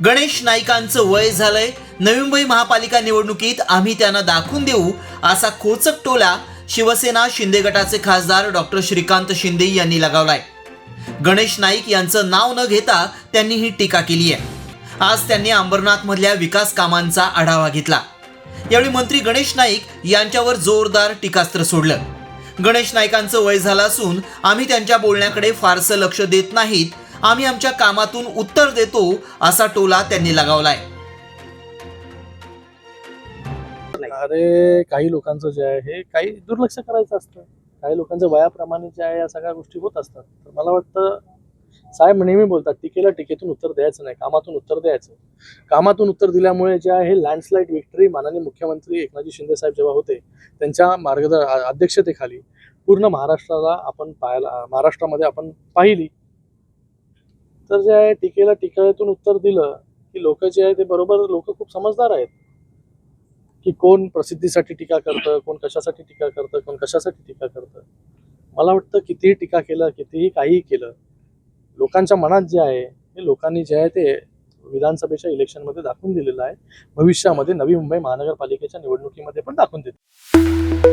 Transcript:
गणेश नाईकांचं वय झालंय. नवी मुंबई महापालिका निवडणुकीत आम्ही त्यांना दाखवून देऊ असा खोचक टोला शिवसेना शिंदे गटाचे खासदार डॉक्टर श्रीकांत शिंदे यांनी लगावलाय. गणेश नाईक यांचं नाव न घेता त्यांनी ही टीका केली आहे. आज त्यांनी अंबरनाथ मधल्या विकास कामांचा आढावा घेतला. यावेळी मंत्री गणेश नाईक यांच्यावर जोरदार टीकास्त्र सोडलं. गणेश नाईकांचं वय झालं असून आम्ही त्यांच्या बोलण्याकडे फारसं लक्ष देत नाहीत आम्ही आमच्या कामातून उत्तर देतो असा टोला त्यांनी लगावलाय. अरे काही लोकांचं जे आहे हे काही दुर्लक्ष करायचं असतं. काही लोकांचं वयाप्रमाणे जे आहे या सगळ्या गोष्टी होत असतात. तर मला वाटतं साहेब नेहमी बोलतात टीकेला टीकेतून उत्तर द्यायचं नाही कामातून उत्तर द्यायचं. कामातून उत्तर दिल्यामुळे जे आहे लँडस्लाईड विक्टरी माननीय मुख्यमंत्री एकनाथजी शिंदे साहेब जेव्हा होते त्यांच्या मार्गद अध्यक्षतेखाली पूर्ण महाराष्ट्राला आपण पाहायला महाराष्ट्रामध्ये आपण पाहिली. तर जे आहे टीकेला टीकेतून उत्तर दिलं की लोक जे आहे ते बरोबर लोक खूप समजदार आहेत. की कोण प्रसिद्धीसाठी टीका करतं कोण कशासाठी टीका करतं कोण कशासाठी टीका करतं. मला वाटतं कितीही टीका केलं कितीही काहीही केलं लोकांच्या मनात जे आहे हे लोकांनी जे आहे ते विधानसभेच्या इलेक्शनमध्ये दाखवून दिलेलं आहे. भविष्यामध्ये नवी मुंबई महानगरपालिकेच्या निवडणुकीमध्ये पण दाखवून देते